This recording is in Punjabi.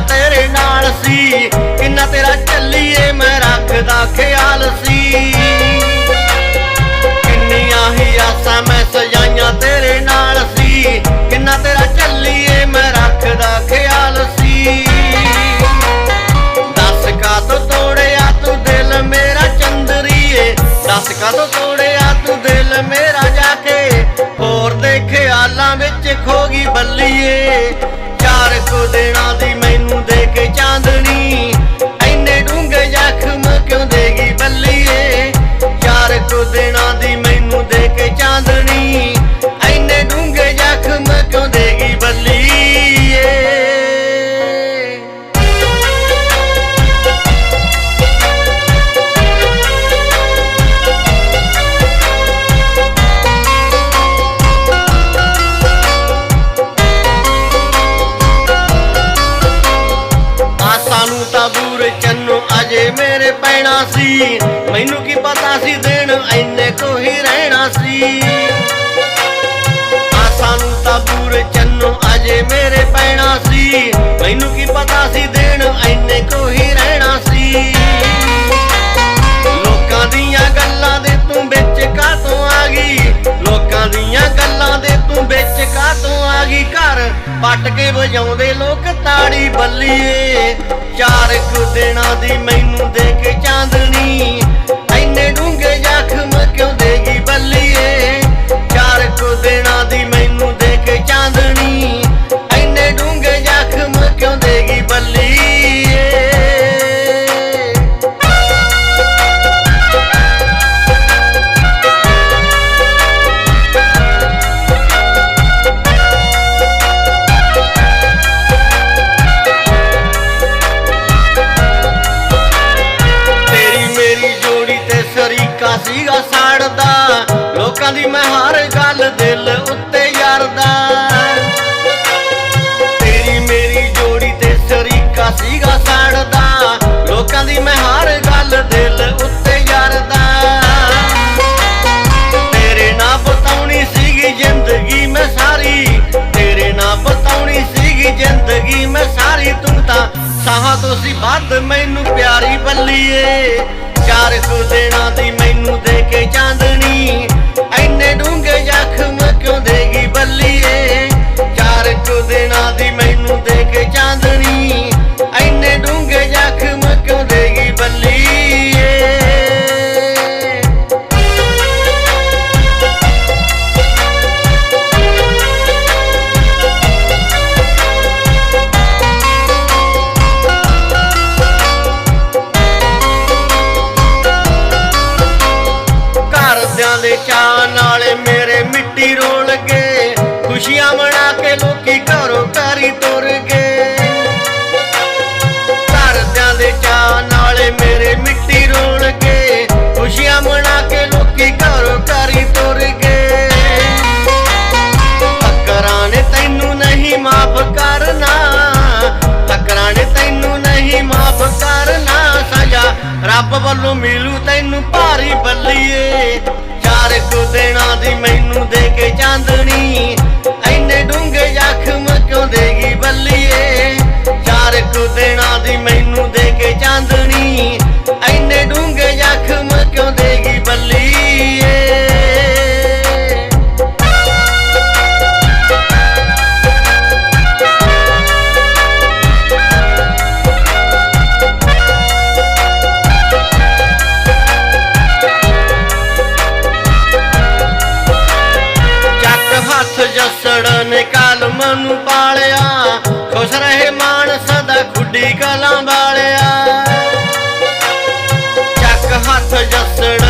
ਤੇਰੇ ਨਾਲ ਸੀ। ਨੂੰ ਤਾਂ ਦੂਰ ਚੰਨੋ ਅਜੇ ਮੇਰੇ ਪੈਣਾ ਸੀ। ਮੈਨੂੰ ਕੀ ਪਤਾ ਸੀ ਦੇਣ ਐਨੇ ਕੋ ਹੀ ਰਹਿਣਾ ਸੀ। ਆਸਾਂ ਨੂੰ ਤਾਂ ਦੂਰ ਚੰਨੋ ਅਜੇ ਮੇਰੇ ਪੈਣਾ ਸੀ। ਮੈਨੂੰ ਕੀ ਪਤਾ ਸੀ ਦਿਨ ਐਨੇ ਕੋ ਹੀ ਰਹਿਣਾ ਸੀ। ਲੋਕਾਂ ਦੀਆਂ ਗੱਲਾਂ ਦੇ ਤੂੰ ਵਿੱਚ ਕਾਤੋਂ ਆ ਗਈ? ਲੋਕਾਂ ਦੀਆਂ ਗੱਲਾਂ ਦੇ ਤੂੰ ਵਿੱਚ ਕਾਤੋਂ ਆ ਗਈ? ਘਰ ਪੱਟ ਕੇ ਵਜਾਉਂਦੇ ਲੋਕ ਤਾੜੀ ਬੱਲੀਏ। ਚਾਰ ਕੁ ਦਿਨਾਂ ਦੀ ਮੈਨੂੰ ਦੇ ਕੇ ਚਾਂਦਨੀ। ਲੋਕਾਂ ਦੀ ਮੈਂ ਹਰ ਗੱਲ ਦਿਲ ਉੱਤੇ ਯਾਰਦਾ। ਤੇਰੀ ਮੇਰੀ ਜੋੜੀ ਤੇ ਸਰੀਕਾ ਸੀਗਾ ਸਾੜਦਾ। ਲੋਕਾਂ ਦੀ ਮੈਂ ਹਰ ਗੱਲ ਦਿਲ ਉੱਤੇ ਯਾਰਦਾ। ਤੇਰੇ ਨਾਲ ਬਤਾਉਣੀ ਸੀਗੀ ਜ਼ਿੰਦਗੀ ਮੈਂ ਸਾਰੀ। ਤੇਰੇ ਨਾਲ ਬਤਾਉਣੀ ਸੀਗੀ ਜ਼ਿੰਦਗੀ ਮੈਂ ਸਾਰੀ। ਤੂੰ ਤਾਂ ਸਾਹਾਂ ਤੋਂ ਸੀ ਵੱਧ ਮੈਨੂੰ ਪਿਆਰੀ ਬੱਲੀਏ। ਚਾਰ ਕੁ ਦਿਨਾਂ ਦੀ ਮੈਨੂੰ ਦੇ ਕੇ ਚਾਂਦਣੀ ਐਨੇ ਤੈਨੂੰ ਬੱਲੀਏ। ਚਾਰ ਕੁ ਦਿਨਾਂ ਦੀ ਮੈਨੂੰ ਦੇ ਕੇ ਚਾਂਦਣੀ ਐਨੇ ਡੂੰਘੇ ਜ਼ਖਮ ਕਿਉਂ ਦੇਗੀ ਬੱਲੀਏ। ਚਾਰ ਕੁ ਦਿਨਾਂ ਦੀ ਮੈਨੂੰ ਦੇ ਕੇ ਚਾਂਦਣੀ ਐਨੇ ਡੂੰਘੇ ਜ਼ਖਮ ਚੱਕ ਹੱਥ ਜਸੜ ਨੇ ਮਨੂ ਪਾਲਿਆ। ਖੁਸ਼ ਰਹੇ ਮਾਨ ਸਦਾ ਖੁੱਡੀ ਕਲਾਂ ਵਾਲਿਆ। ਚੱਕ ਹੱਥ ਜਸੜ